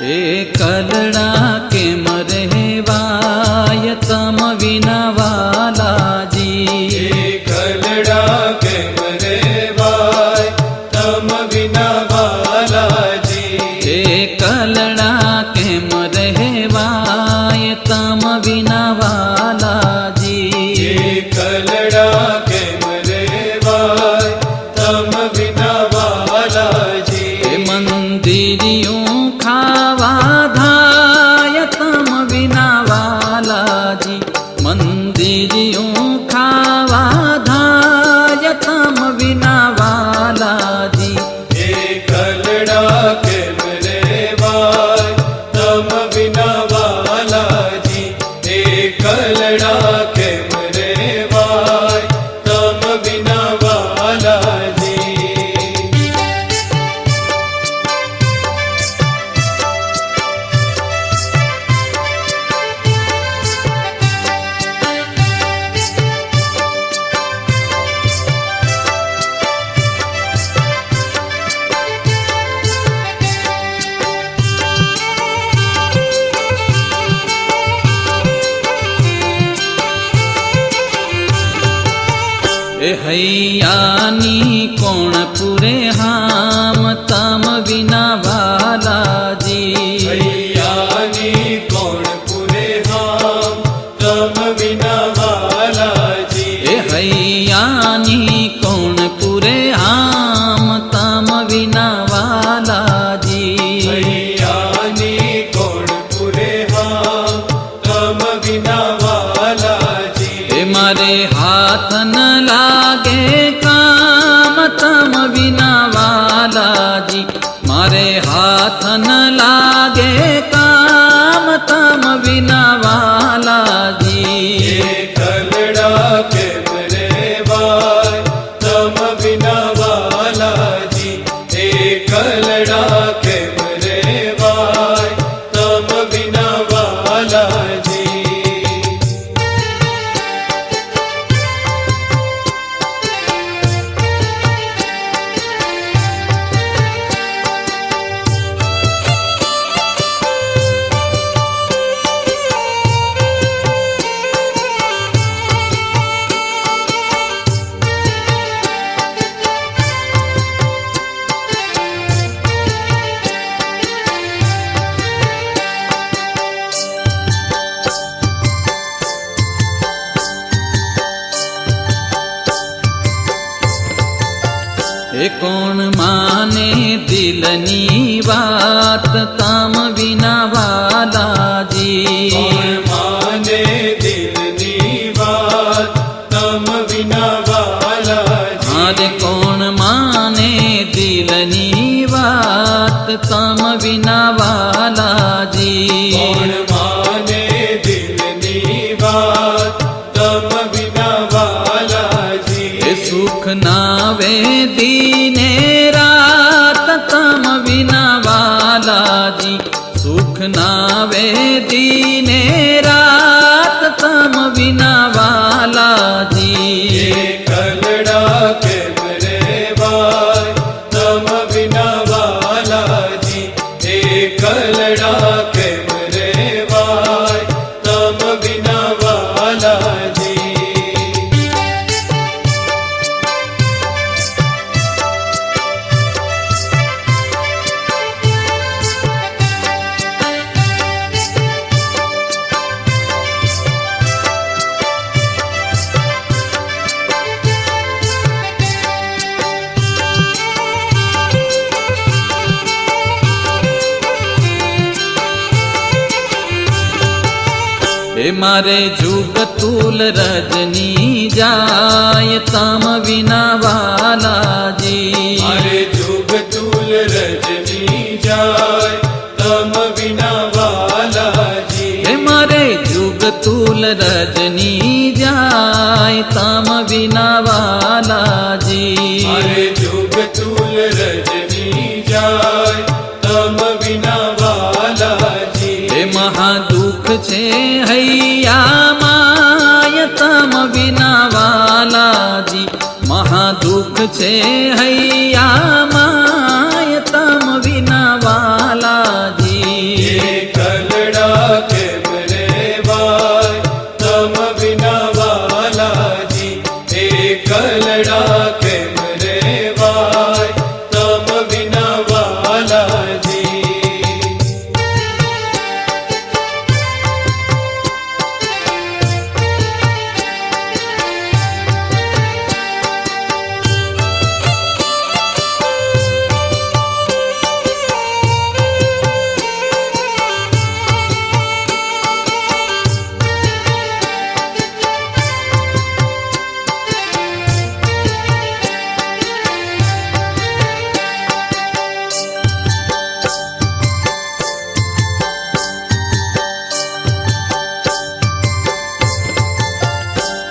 कलड़ा के मरहेवाय तम विना वाला जी। कलड़ा के मरेवाय तम विना जी। ए कलड़ा के मरहेवाय तम विना वाला जी। कलड़ा के मरेवाय तम विना जी। मंदिरियों એ હૈયાની કોણ પૂરે હામ તમ વિના વાલાજી. હૈયાની કોણ પુરે હામ તમ વિના બાલાજી એ હૈયાની કોણ પૂરે હામ તમ વિના વાલાજી. હૈયાની કોણ પુરે હામ તમ વિના બાલાજી એ મારે હાથ ન લાગે કામ તમ વિના વાલાજી મારે હાથન લાગે કોણ માને દિલની વાત તમ વિના વાલાજી કોણ માને દિલની વાત તમ વિના બાલાજી મારે કોણ માને દિલની વાત તમ વિના વાલાજી કોણ માને દિલની વાત તમ વિના બાલાજી એ સુખ નાવે દીને नावे दीने रा મારે જુગ તુલ રજની જાય તમ વિના વાલાજી. મારે જુગ તુલ રજની જાય તમ વિના બાલાજી એ મારે જુગ તુલ રજની જાય તમ વિના વાલાજી. મારે જુગ તુલ રજની मुझे हैया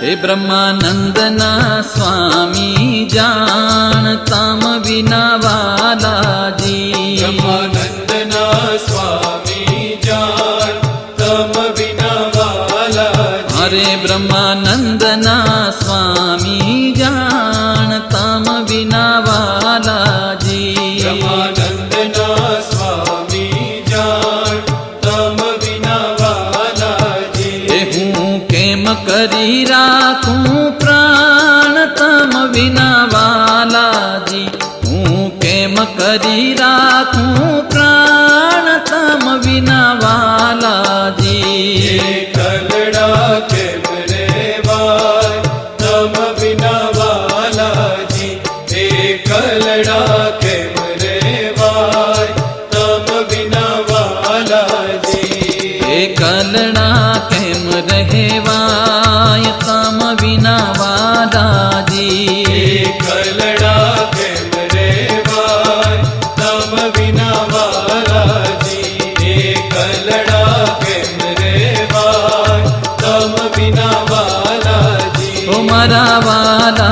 હે બ્રહ્માનંદના સ્વામી જાણ તમ વિના વાલા हरि रात उमरा वाला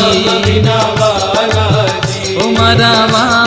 जी उमरा वाला